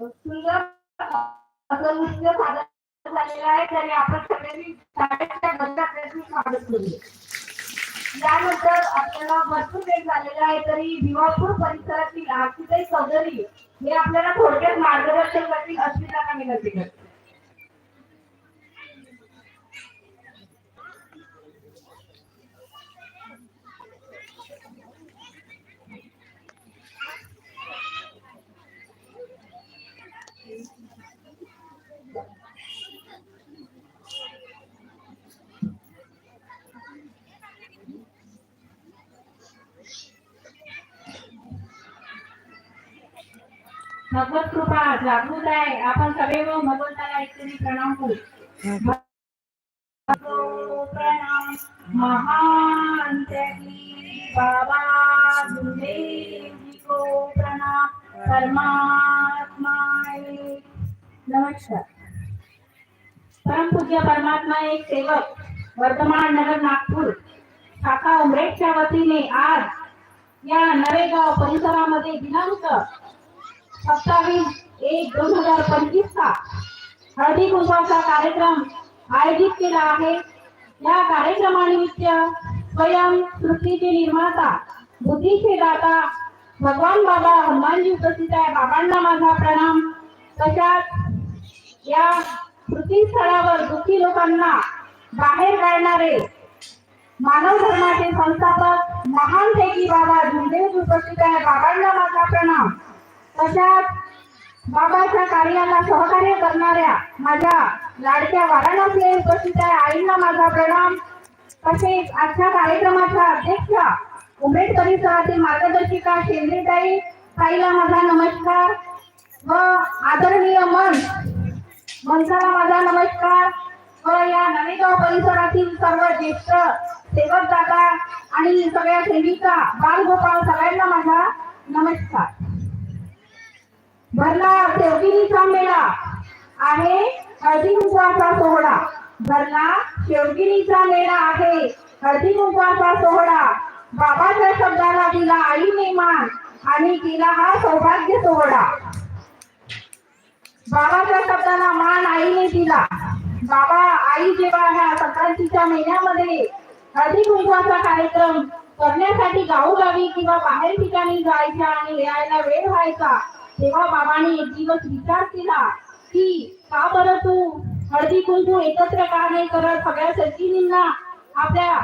सुंदर यानंतर आपल्याला भरपूर वेळ झालेला आहे तरी दिवापूर परिसरातील आरतीताई चौधरी हे आपल्याला थोडक्यात मार्गदर्शन करतील अस्मिता विनंती भगवत कृपा जागृत आहे. आपण सगळे भगवंताला एकतरी प्रणाम करू. प्रणाम. महान त्यागी बाबा गुरुदेव को प्रणाम. परमात्मा नमस्कार. परम पूज्य परमात्मा एक सेवक वर्धमान नगर नागपूर शाखा उमरेटच्या वतीने आज या नरेगाव परिसरामध्ये दिनांक सत्तावीस एक दोन हजार पंचवीस चा हळदी कुंभाचा कार्यक्रम आयोजित केला आहे. या कार्यक्रमानिमित्त स्वयं सृष्टीचे निर्माता बुद्धीचे दाता भगवान बाबा हनुमानजी उपस्थित आहे. बाबांना माझा प्रणाम. तशाच या कृती स्थळावर दुःखी लोकांना बाहेर काढणारे मानव धर्माचे संस्थापक महान पैकी बाबा झुंदेव उपस्थित आहे. बाबांना माझा प्रणाम. तशाच बाबाच्या कार्याला सहकार्य करणाऱ्या माझ्या लाडक्या वाराणसी उपस्थित आहे. आईंना माझा प्रणाम. तसेच आजच्या कार्यक्रमाच्या अध्यक्षा उमेद परिसरातील मार्गदर्शिका शेंद्रीताई ताईला माझा नमस्कार. व आदरणीय मन मनसाला माझा नमस्कार. व या नवेगाव परिसरातील सर्व ज्येष्ठ सेवक दादा आणि सगळ्या सेविका बालगोपाळ सगळ्यांना माझा नमस्कार. भरला शेवगिरीचा मेळा आहे हळदी सोहळा. भरला शेवगिरीचा मेळा आहे हळदी सोहळा. बाबाच्या शब्दाला दिला आईने मान आणि केला हा सौभाग्य सोहळा. बाबाच्या शब्दाला मान आईने दिला. बाबा आई जेव्हा ह्या संक्रांतीच्या महिन्यामध्ये हळदीकुंकवाचा कार्यक्रम करण्यासाठी गावोगावी किंवा बाहेर ठिकाणी जायचा आणि यायला वेळ व्हायचा तेव्हा बाबाने एक दिवस विचार केला की का बरं तू हळदी कुंकू एकत्र का नाही करत? सगळ्या सचिनींना आपल्या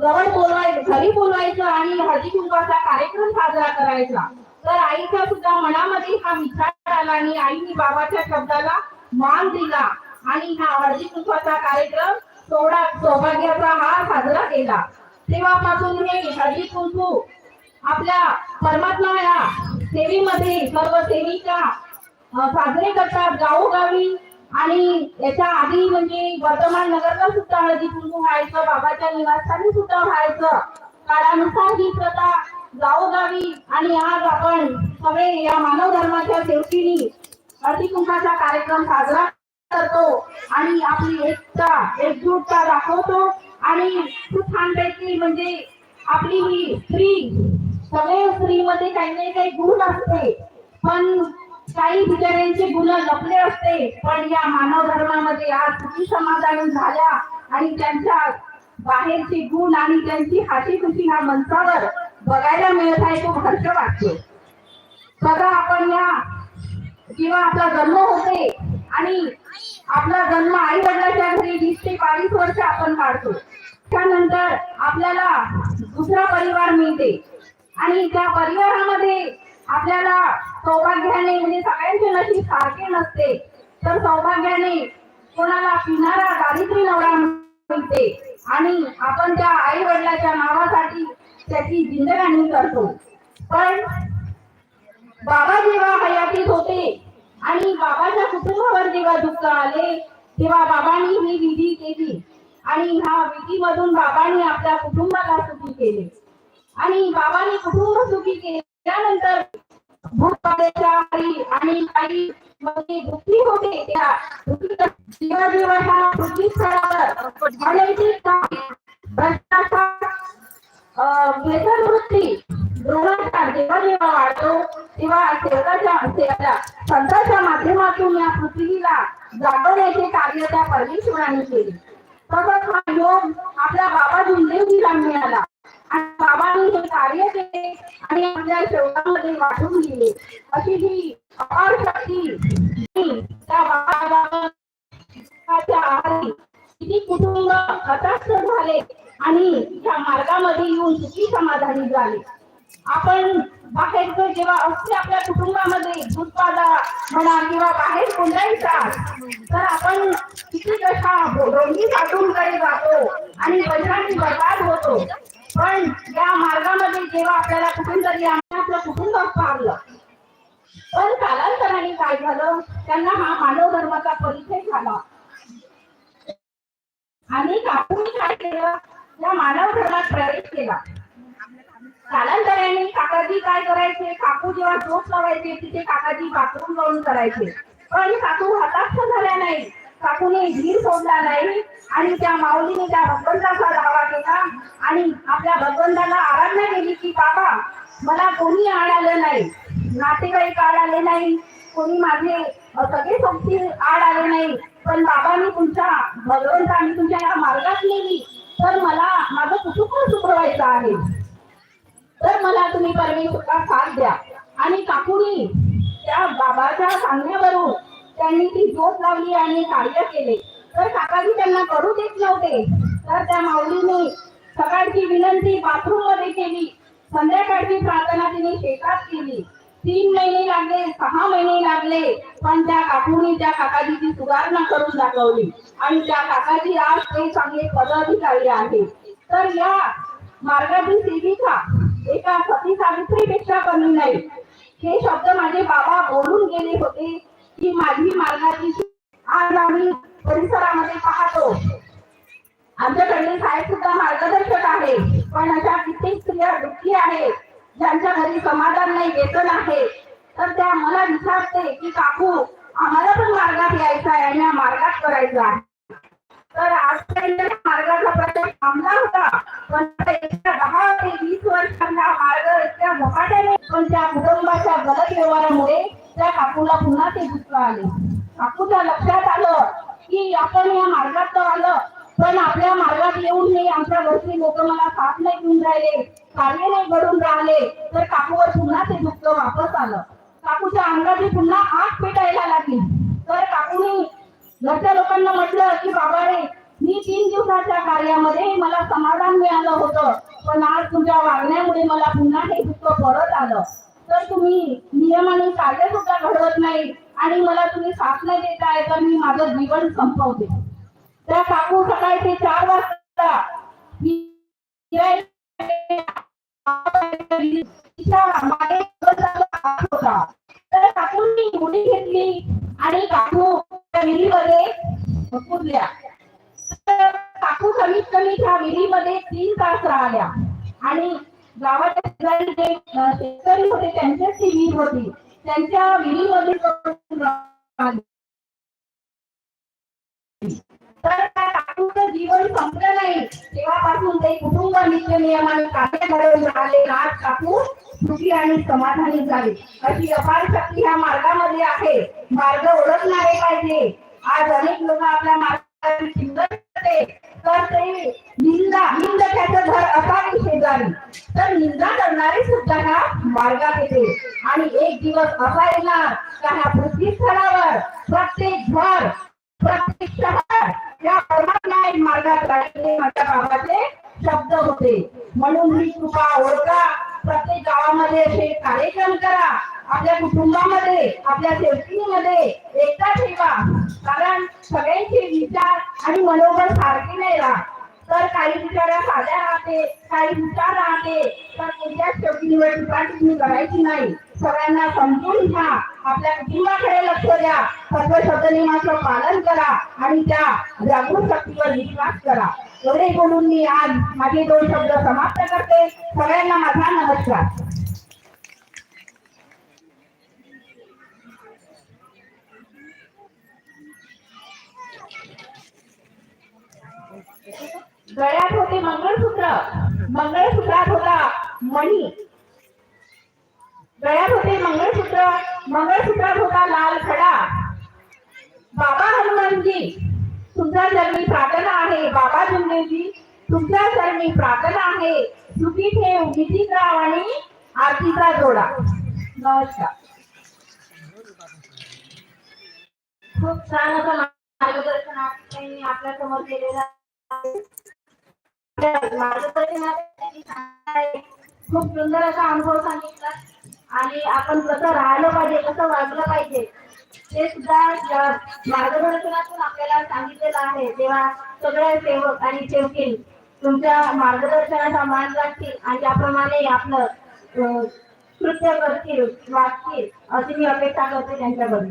जवळ बोलवायचं घरी बोलवायचं आणि हळदी कुंकवाचा कार्यक्रम साजरा करायचा. तर आईच्या सुद्धा मनामध्ये हा विचार आला आणि आईने बाबाच्या शब्दाला मान दिला आणि हा हळदी कुंकवाचा कार्यक्रम सोहळा सौभाग्याचा हा साजरा केला. तेव्हापासून हे हळदी कुंकू आपल्या परमात्मा या सेवेमध्ये सर्व सेविका साजरे करतात गावोगावी. आणि याच्या आधी म्हणजे वर्तमान नगरला सुद्धा हळदी कुंकू व्हायचं बाबाच्या निवासस्थानी सुद्धा व्हायचं. काळानुसार ही प्रथा गावोगावी. आणि आज आपण सगळे या मानव धर्माच्या सेवकीनी हळदी कुंकाचा कार्यक्रम साजरा करतो. आणि आपली एकता एकजूटता दाखवतो. आणि खूप छानपैकी म्हणजे आपली ही स्त्री सगळे स्त्रीमध्ये काही नाही काही गुण असते. पण काही बिचाऱ्यांचे गुण लपले असते. पण या मानव धर्मामध्ये आज किती समाधान झाल्या आणि त्यांच्या बाहेरचे गुण आणि त्यांची हाशी खुशी ह्या मंचावर बघायला मिळत आहे तो हर्ष वाटतो. सगळं आपण या जेव्हा आपला जन्म होते आणि आपला जन्म आई वडिलाच्या घरी वीस ते बावीस वर्ष आपण काढतो. त्यानंतर आपल्याला दुसरा परिवार मिळते. आणि त्या परिवारामध्ये आपल्याला सौभाग्याने म्हणजे सगळ्यांचे नशीब सारखे नसते. तर सौभाग्याने कोणाला पिणारा दारिद्र्य नवरा मिळते. आणि आपण त्या आई वडिलाच्या नावासाठी त्याची जिंदगानी करतो. पण बाबा जेव्हा हयातीत होते आणि बाबाच्या कुटुंबावर जेव्हा दुःख आले तेव्हा बाबांनी ही विधी केली. आणि ह्या विधीमधून बाबांनी आपल्या कुटुंबाला सुखी केले. आणि बाबांनी कुटुंब सुखी केल्यानंतर भूतकाळाच्या आधी आणि काही मग दुःखी होते त्या दुःखीच्या जीवनजीवनाला पृथ्वी स्थळावर अनैतिक भ्रष्टाचार व्यसनवृत्ती जेव्हा जेव्हा वाढतो तेव्हा सेवकाच्या सेवकाच्या संतांच्या माध्यमातून या पृथ्वीला जागवण्याचे कार्य त्या परमेश्वराने केले. तसंच हा योग आपल्या बाबा झुंदेवजीला मिळाला. आणि बाबांनी हे कार्य केले आणि आपल्या शेवटामध्ये वाटून दिले अशी ही अपार शक्ती त्या बाबाच्या आहारी किती कुटुंब हताश झाले आणि या मार्गामध्ये येऊन किती समाधानी झाले. आपण बाहेरचं जेव्हा असते आपल्या कुटुंबामध्ये दुधपादा म्हणा किंवा बाहेर कोणताही त्रास तर आपण किती कशा रोगी साठूनकडे जातो आणि पैशांनी बर्बाद होतो. पण या मार्गामध्ये जेव्हा आपल्याला कुठून तरी आपलं कुटुंब पाहलं पण कालांतराने काय झालं? त्यांना हा मानव धर्माचा परिचय झाला. आणि काकूने काय केलं? या मानव धर्मात प्रवेश केला. कालांतराने काकाजी काय करायचे? काकू जेव्हा झोप लावायचे तिथे काकाजी बाथरूम लावून करायचे. पण काकू हताश झाल्या नाही. काकूने धीर सोडला नाही आणि त्या माऊलीने त्या भगवंताचा दावा केला आणि आपल्या भगवंताला आराधना केली की बाबा मला कोणी आड आलं नाही. नातेवाईक आड आले नाही. कोणी माझे सगळे सोबती आड आले नाही. पण बाबांनी तुमच्या भगवंतांनी तुमच्या या मार्गात नेली. तर मला माझं कुटुंब सुधरवायचं आहे. तर मला तुम्ही परमेश्वरा साथ द्या. आणि काकूनी त्या बाबाच्या सांगण्यावरून त्यांनी ती झोप लावली आणि कार्य केले. तर काकाजी त्यांना करू देत नव्हते. तर त्या माऊलीने सकाळची विनंती बाथरूममध्ये केली. संध्याकाळची प्रार्थना तिने शेतात केली. तीन महिने लागले सहा महिने लागले पण त्या काकूनी त्या काकाजीची सुधारणा करून दाखवली. आणि त्या काकाजी आज ते चांगले पदाधिकारी आहेत. तर या मार्गाची सेविका एका सती सावित्रीपेक्षा कमी नाही. हे शब्द माझे बाबा बोलून गेले होते की माझी मार्गाची आज आम्ही परिसरामध्ये पाहतो. आमच्याकडले साहेब सुद्धा मार्गदर्शक आहे पण अशा कित्येक स्त्रिया दुःखी आहेत ज्यांच्या घरी समाधान नाही वेतन आहे. तर त्या मला विचारते की काकू आम्हाला पण मार्गात यायचं आहे आणि या मार्गात करायचं आहे. तर आजपर्यंत मार्गाचा प्रचार थांबला होता. पण दहा ते वीस वर्षांना मार्ग इतक्या झपाट्याने पण त्या कुटुंबाच्या गलत व्यवहारामुळे त्या काकूला पुन्हा ते दुःख आले. काकूच्या लक्षात आलं की आपण या मार्गात तर आलं पण आपल्या मार्गात येऊन हे आमच्या घरचे लोक मला साथ नाही घेऊन राहिले कार्य नाही घडून राहिले तर काकूवर पुन्हा ते दुःख वापस आलं. काकूच्या अंगाची पुन्हा आग पेटायला लागली. तर काकूने घरच्या लोकांना म्हटलं की बाबा रे मी तीन दिवसाच्या कार्यामध्ये मला समाधान मिळालं होतं. पण आज तुमच्या वागण्यामुळे मला पुन्हा हे दुःख परत आलं. तर तुम्ही नियमाने कार्य सुद्धा घडवत नाही आणि मला तुम्ही साथ नाही देताय तर मी माझं जीवन संपवते. त्या काकू सकाळचे चार वाजता होता. तर काकूंनी उडी घेतली. आणि काकू त्या विहिरीमध्ये पुरल्या काकू कमीत कमी त्या विहिरीमध्ये तीन तास राहिल्या. आणि गावाच्या शेजारी जे शेतकरी होते त्यांच्याच ती विहीर होती. त्यांच्या विहिरीमध्ये तर त्या काकूचं जीवन संपलं नाही. तेव्हापासून ते कुटुंब नित्य नियमाने कार्य घडवून राहिले. आज काकू सुखी आणि समाधानी झाली. अशी अपार शक्ती ह्या मार्गामध्ये आहे. मार्ग ओळखणारे पाहिजे. आज अनेक लोक आपल्या मार्गाची चिंता तर ते निंदा निंद त्याचं घर असावी शेजारी. तर निंदा करणारे सुद्धा ह्या मार्गात येते आणि एक दिवस असा येणार का ह्या पृथ्वी स्थळावर प्रत्येक घर प्रत्येक शहर या परमात्मा मार्गात राहिले. माझ्या बाबाचे शब्द होते. म्हणून ही कृपा ओळखा. प्रत्येक गावामध्ये असे कार्यक्रम करा. आपल्या कुटुंबामध्ये आपल्या सेफ्टीमध्ये एकता ठेवा. कारण सगळ्यांचे विचार आणि मनोबल सारखे नाही राहत. तर काही विचारा साध्या राहते काही विचार राहते. तर कोणत्या शेवटीवर टीका तुम्ही करायची नाही. सगळ्यांना समजून घ्या. आपल्या कुटुंबाकडे लक्ष द्या. सर्व शब्दनियमाचं पालन करा आणि त्या जागृत शक्तीवर विश्वास करा. एवढे बोलून मी आज माझे दोन शब्द समाप्त करते. सगळ्यांना माझा नमस्कार. गळ्यात होते मंगळसूत्र. मंगळसूत्रात होता मणी. गळ्यात होते मंगळसूत्र. मंगळसूत्रात होता लाल खडा. बाबा हनुमानजी. तुमच्या चरणी प्रार्थना आहे बाबा जुंगेजी तुमच्या चरणी प्रार्थना आहे. सुखी ठेव नितीन राव आणि आरतीचा जोडा. नमस्कार. खूप छान असं मार्गदर्शन त्यांनी आपल्यासमोर केलेलं मार्गदर्शनात खूप सुंदर असा अनुभव सांगितला. आणि आपण कसं राहिलं पाहिजे कसं वागलं पाहिजे. ते सुद्धा मार्गदर्शनातून आपल्याला सांगितलेलं आहे. तेव्हा सगळे सेवक आणि सेवकीन तुमच्या मार्गदर्शनाचा मान राखतील आणि त्याप्रमाणे आपलं कृत्य करतील वागतील अशी मी अपेक्षा करते त्यांच्याकडून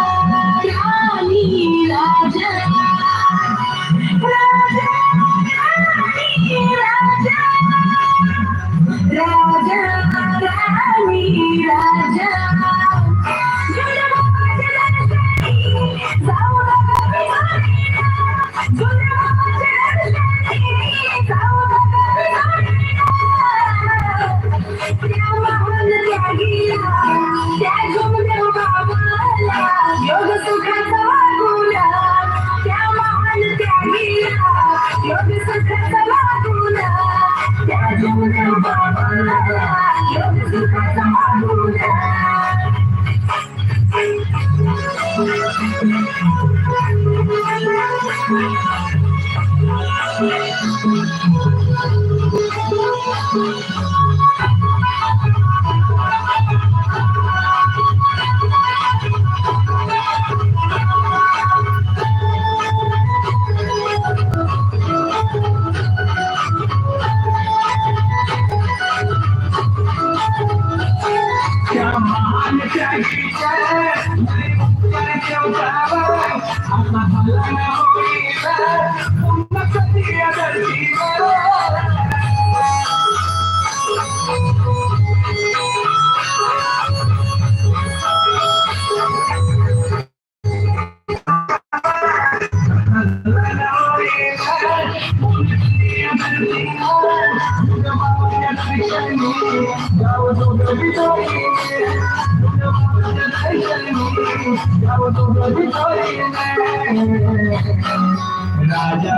राजा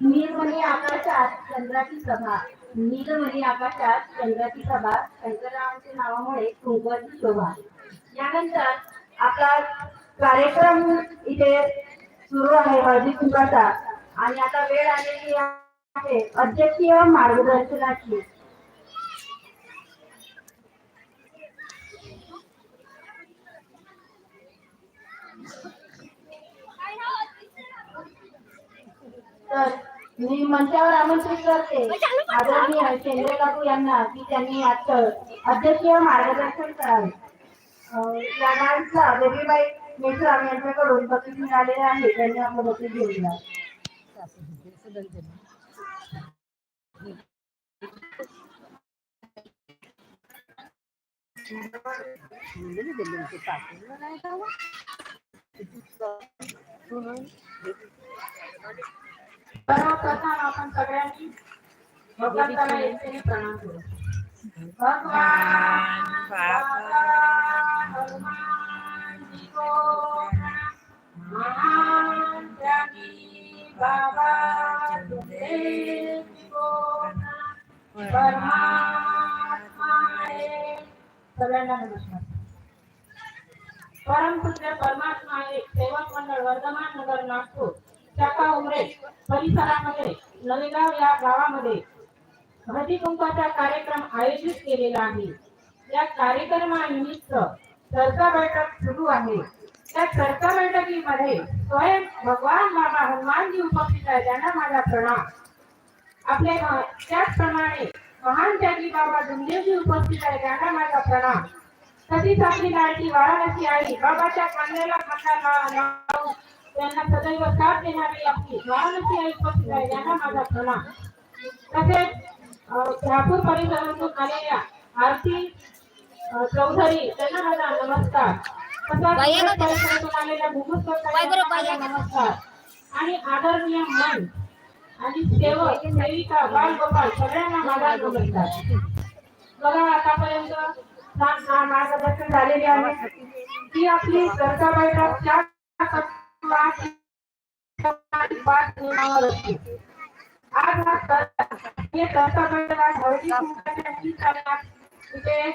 नीलमणी आकाशात चंद्राची सभा नीलमणी आकाशात चंद्राची सभा शंकररावांच्या नावामुळे कुंकवाची शोभा यानंतर आपला कार्यक्रम इथे सुरू आहे हळदी कुंकाचा आणि आता वेळ आलेली आहे. अध्यक्षीय मार्गदर्शनाची तर मी मंचावर आमंत्रित करते. आदरणीय चंद्र काकू यांना की त्यांनी आजचं अध्यक्षीय मार्गदर्शन करावे. या डान्सला बेबीबाई मेश्राम यांच्याकडून बक्षीस मिळालेले आहे. त्यांनी आपलं बक्षीस घेऊन द्या सर्वप्रथम आपण सगळ्यांनी भगवंताला एकट्याने प्रणाम करू भगवान बाबा हनुमानजी को प्रणाम. महान ज्ञानी बाबा सुखदेवजी को प्रणाम. परमात्मा आहे सगळ्यांना नमस्कार परमपूज्य परमात्मा एक सेवक मंडळ वर्धमान नगर नागपूर शाखा उमरे परिसरामध्ये नवेगाव या गावामध्ये हळदीकुंकाचा कार्यक्रम आयोजित केलेला आहे. या कार्यक्रमानिमित्त चर्चा बैठक सुरू आहे. त्या चर्चा बैठकीमध्ये स्वयं भगवान बाबा हनुमानजी उपस्थित आहे त्यांना माझा प्रणाम. आपले त्याचप्रमाणे महान त्यागी बाबा दुमदेवजी उपस्थित आहे त्यांना माझा प्रणाम. तशीच आपली लाडकी वाराणसी आई बाबाच्या कांद्याला खांदा लावून त्यांना सदैव साथ देणारी आपली वाराणसी आई आहे त्यांना माझा प्रणाम तसेच शहापूर परिसरातून आलेल्या आरती चौधरी त्यांना माझा नमस्कार तसाच परिसरातून आलेल्या भूमस्कर नमस्कार आणि आदरणीय मन आणि सेवक सेविका बालगोपाल सगळ्यांना माझा नमस्कार बघा आतापर्यंत मार्गदर्शन झालेले आहे ही आपली चर्चा बैठक चार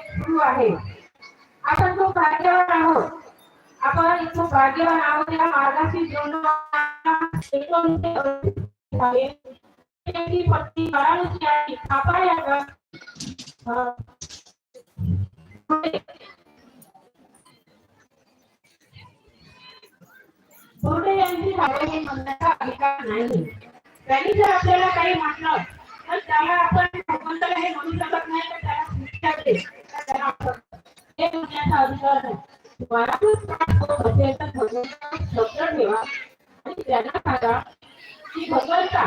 सुरू आहे आपण खूप भाग्यवान आहोत आपण खूप भाग्यवान आहोत या मार्गाशी जोडून पुढे यांची भावने म्हणण्याचा अधिकार नाही. त्यांनी जर आपल्याला काही म्हटलं तर त्याला आपण भगवंताला हे म्हणू शकत नाही तर त्याला शिक्षा दे. त्याला हे म्हणण्याचा अधिकार नाही. मनातून होत असेल तर शब्द ठेवा आणि त्यांना सांगा की भगवंता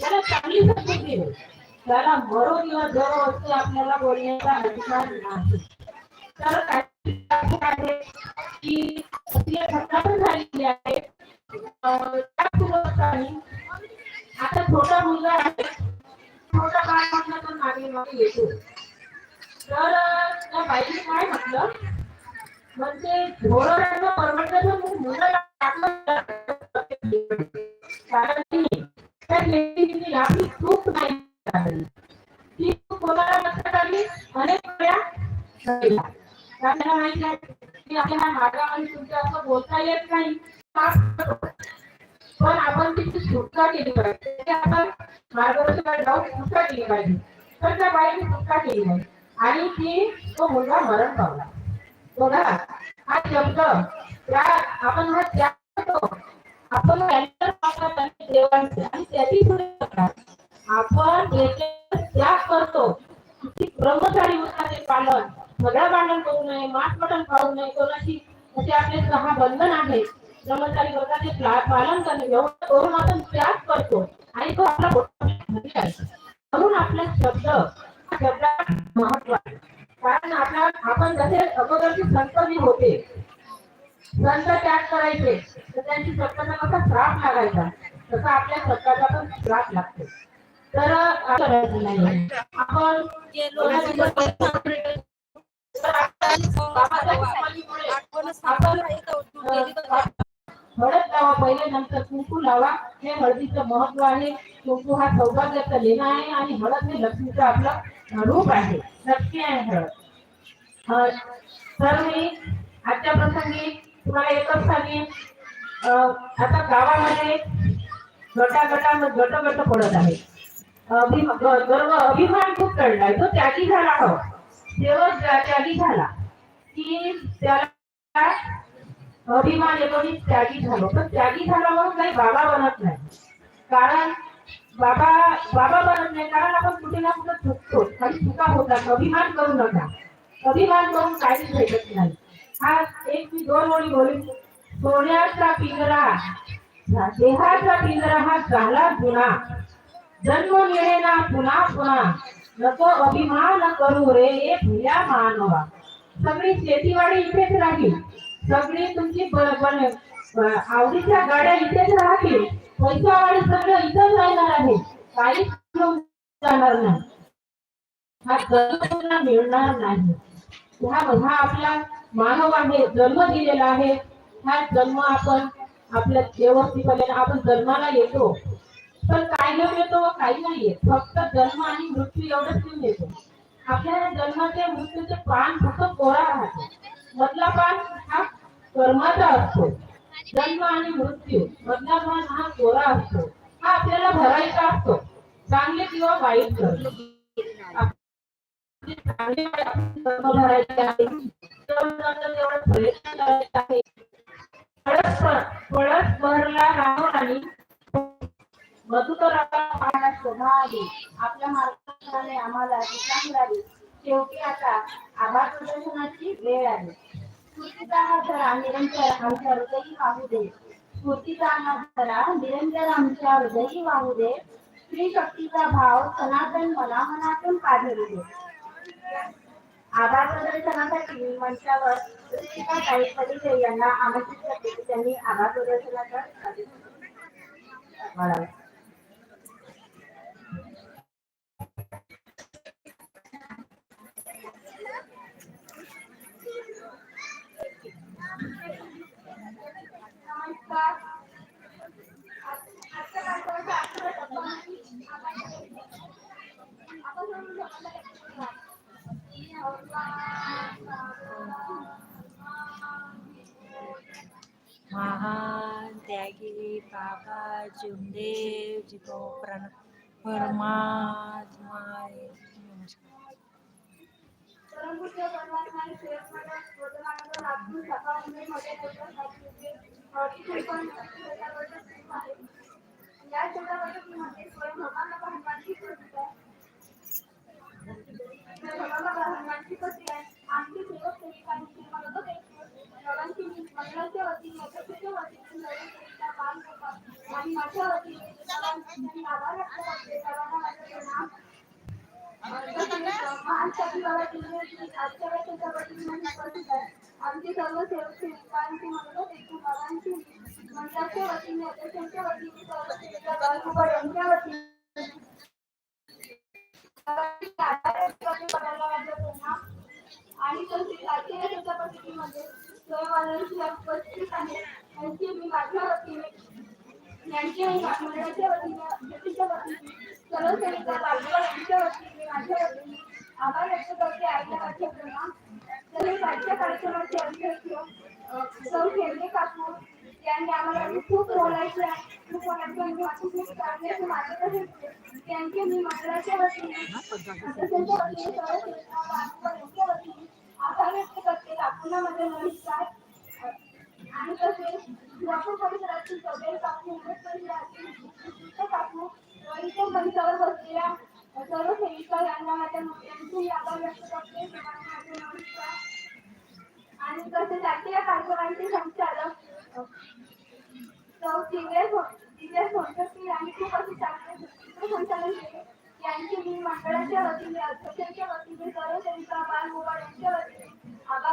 त्याला चांगली संस्कृती दे. त्याला मरो किंवा जरो असते आपल्याला बोलण्याचा अधिकार नाही. तर काही की 也是 त्या आपण हा त्याग करतो. आपण देवांचे आणि त्याची आपण याचे त्याग करतो. ब्रह्मचारी वृत्ताचे पालन. सगळं भांडण करू नये मास मटण खाऊ नये कोणाशी असे आपले सहा बंधन आहे. ब्रह्मचारी व्रताचे पालन करणे एवढं करून आपण त्याग करतो. आणि तो आपला मोठा म्हणून आपला शब्द हा शब्दात महत्त्व आहे. कारण आपला आपण जसे अगोदरचे संतनी होते संत त्याग करायचे. तर त्यांची शब्दांना कसा श्राप लागायचा? तसा आपल्या शब्दाचा पण श्राप लागतो. तर आपण हळद लावा. पहिले नंतर कुंकू लावा. हे हळदीचं महत्त्व आहे. कुंकू हा सौभाग्याचा लेणा आहे आणि हळद हे लक्ष्मीचं आपलं रूप आहे. लक्ष्मी आहे हळद. तर मी आजच्या प्रसंगी तुम्हाला एकच सांगेन. अं, आता गावामध्ये गटा गटा गट गट पडत आहे गर्व अभिमान खूप चढलाय तो त्यागी झाला हो. तेव्हा त्यागी झाला. की त्याला अभिमान येतो त्यागी झालो. पण त्यागी झाला म्हणून काही बाबा बनत नाही. कारण बाबा बाबा बनत नाही. कारण आपण कुठे ना कुठे चुकतो. काही चुका होतात. अभिमान करू नका. अभिमान करून काहीच भेटत नाही. हा एक मी दोन ओळी बोलू. सोन्याचा पिंजरा. देहाचा पिंजरा हा झाला जुना. जन्म मिळे ना पुन्हा पुन्हा. नको अभिमान करू रे ए भुया मानवा. सगळी शेतीवाडी इथेच राहील. सगळी तुमची आवडीच्या गाड्या इथेच राहतील. पैसावाडी सगळं इथंच राहणार आहे. काहीच जाणार नाही. हा जन्म मिळणार नाही. हा हा आपला मानव आहे जन्म दिलेला आहे. हा जन्म आपण आपल्या व्यवस्थितपणे आपण जन्माला येतो. पण काय घेऊन येतो काही नाही येत फक्त जन्म आणि मृत्यू एवढंच घेऊन येतो. आपल्याला जन्माचे मृत्यूचे पान फक्त कोरा राहतो. मधला पान हा कर्माचा असतो. जन्म आणि मृत्यू मधला पान हा कोरा असतो. हा आपल्याला भरायचा असतो. चांगले किंवा वाईट कर्म. चांगले कर्म भरायचे आहे. आहे आपल्या मार्गदर्शनाने आम्हाला दिशा मिळाली शेवटी आता आभार प्रदर्शनाची वेळ स्फूर्तीचा हा धरा निरंतर आमच्या हृदयी वाहू दे स्फूर्तीचा हा धरा निरंतर आमच्या हृदयी वाहू दे स्त्री शक्तीचा भाव सनातन मनामनातून पाझरू दे आभार प्रदर्शनासाठी मी मंचावर ऋतिका ताई यांना आमंत्रित करते त्यांनी आभार प्रदर्शनाचा परमात्मा नमस्कार परमपूज्य परमात्मा शेअरमध्ये वजनानंद नागपूर शाखा मुंबईमध्ये होते अतिशय पण आहे या चित्रपटामध्ये स्वयं भगवान हनुमानची कृती आहे भगवान हनुमानची कृती आहे आमची सेवक सेविकांची म्हणत होते सर्वांची मंडळाच्या वतीने अध्यक्षाच्या वतीने नवीन काम करतात आणि माझ्या वतीने सर्वांची आभार व्यक्त करते सर्वांना माझं प्रणाम आमचे सर्व सेवक म्हणतात एकूण बाबांची मंडळाच्या वतीने अध्यक्षांच्या वतीने सर्व सेविका बालकुमार यांच्या वतीने. आणि उपस्थित आहे. त्यांची मी माझ्या वतीने यांचे मंडळाच्या वतीने वतीने सर्व सेविका बालकुमार यांच्या वतीने माझ्या वतीने आभार व्यक्त करते. आजच्या पाठ्यक्रमात तसेच आजच्या कार्यक्रमाचे अध्यक्ष सौ खेळणे काकू त्यांनी आम्हाला खूप बोलायचे. आहे खूप आणि मार्गदर्शन त्यांचे मी मंडळाच्या वतीने त्यांच्या वतीने आभार व्यक्त करते. काकूंना माझे नमस्कार. आणि तसेच नागपूर परिसरातील चौधरी काकू उमेद परिसरातील काकू व मंचावर बसलेल्या सर्व सेविका यांना माझ्या यांचे आभार व्यक्त करते आणि तसेच आजच्या या कार्यक्रमाचे संचालक अ, सौ दिव्या सो- दिव्या सोनटक्के यांनी खूप असे चांगले सूत्रसंचालन केले यांची मी मंडळाच्या वतीने अध्यक्षांच्या वतीने सर्व सेविका बाल मोबाईल यांच्या वतीने आभार